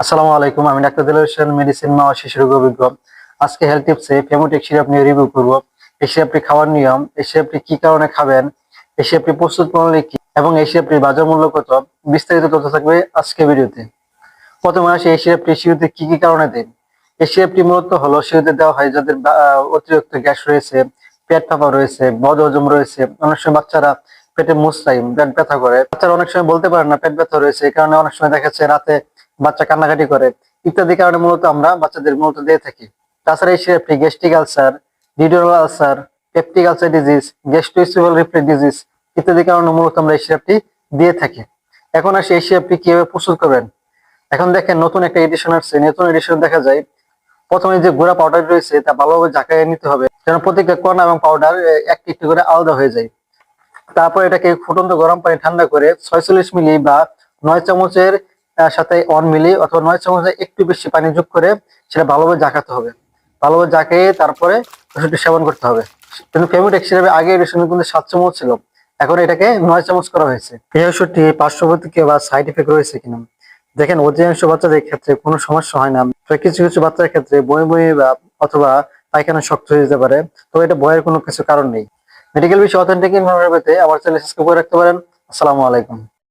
আসসালামু আলাইকুম, আমি ডাক্তার দিল হোসেন মেডিসিন মা শিশু রোগ অভিজ্ঞ। আজকে হেলথ টিপসে ফেমোটেক সিরাপ নিয়ে রিভিউ করব। এই সিরাপটি খাওয়ার নিয়ম, এই সিরাপটি কি কারণে খাবেন, এই সিরাপটি প্রস্তুত প্রণালী কি, এবং এই সিরাপটির বাজার মূল্য কত, বিস্তারিত তথ্য থাকবে আজকে ভিডিওতে। প্রথমে আসি, এই সিরাপটি শিশুদের কি কি কারণে দেন? এই সিরাপটি মূলত হলো শিশুদের দেওয়া হয় যাদের অতিরিক্ত গ্যাস রয়েছে, পেট ফাঁপা রয়েছে, বদ হজম রয়েছে, অনেক সময় বাচ্চারা পেটে মুসরাই পেট ব্যথা করে। বাচ্চারা অনেক সময় বলতে পারে না, পেট ব্যথা রয়েছে, এই কারণে অনেক সময় দেখা যাচ্ছে রাতে বাচ্চা কান্নাকাটি করে ইত্যাদি কারণে মূলত আমরা বাচ্চাদের মূলত দিয়ে থাকি। তাছাড়া এই সিরাপটি gastric ulcer, duodenal ulcer, peptic ulcer disease gastroesophageal reflux disease ইত্যাদি কারণে মূলত আমরা এই সিরাপটি দিয়ে থাকি। এখন আসি এই সিরাপটি কীভাবে প্রস্তুত করবেন? এখন দেখেন নতুন একটা এডিশন আসছে। নতুন এডিশন দেখা যায়, প্রথমে যে গুঁড়া পাউডার রয়েছে তা ভালোভাবে ঝাঁকাইয়ে নিতে হবে যেন প্রত্যেকটা কণা এবং পাউডার একটি একটি করে আলাদা হয়ে যায়। তারপর এটাকে ফুটন্ত গরম পানি ঠান্ডা করে ছয়চল্লিশ মিলি বা নয় চামচের সাথে ওয়ান মিলি অথবা নয় চামচের একটু বেশি পানি যোগ করে সেটা ভালোভাবে জাকাতে হবে। ভালোভাবে জাকিয়ে তারপরে ওষুধটি সেবন করতে হবে। কিন্তু ফেমিটেক সিরাপে আগে এডিশনে কিন্তু সাত চামচ ছিল। এখন এটাকে নয় চামচ করা হয়েছে। এই ওষুধটি পার্শ্ব প্রতিক্রিয়া বা সাইড এফেক্ট রয়েছে কিনা? দেখেন, অধিকাংশ বাচ্চাদের ক্ষেত্রে কোনো সমস্যা হয় না। তবে কিছু কিছু বাচ্চার ক্ষেত্রে বই বই বা অথবা পায়খানা শক্ত হয়ে যেতে পারে। তবে এটা ভয়ের কোনো কিছু কারণ নেই। মেডিকেল বিষয়ে অথেন্টিক ইনফরমেশন পেতে আমার চ্যানেল সাবস্ক্রাইব করে রাখতে পারেন। আসসালামু আলাইকুম।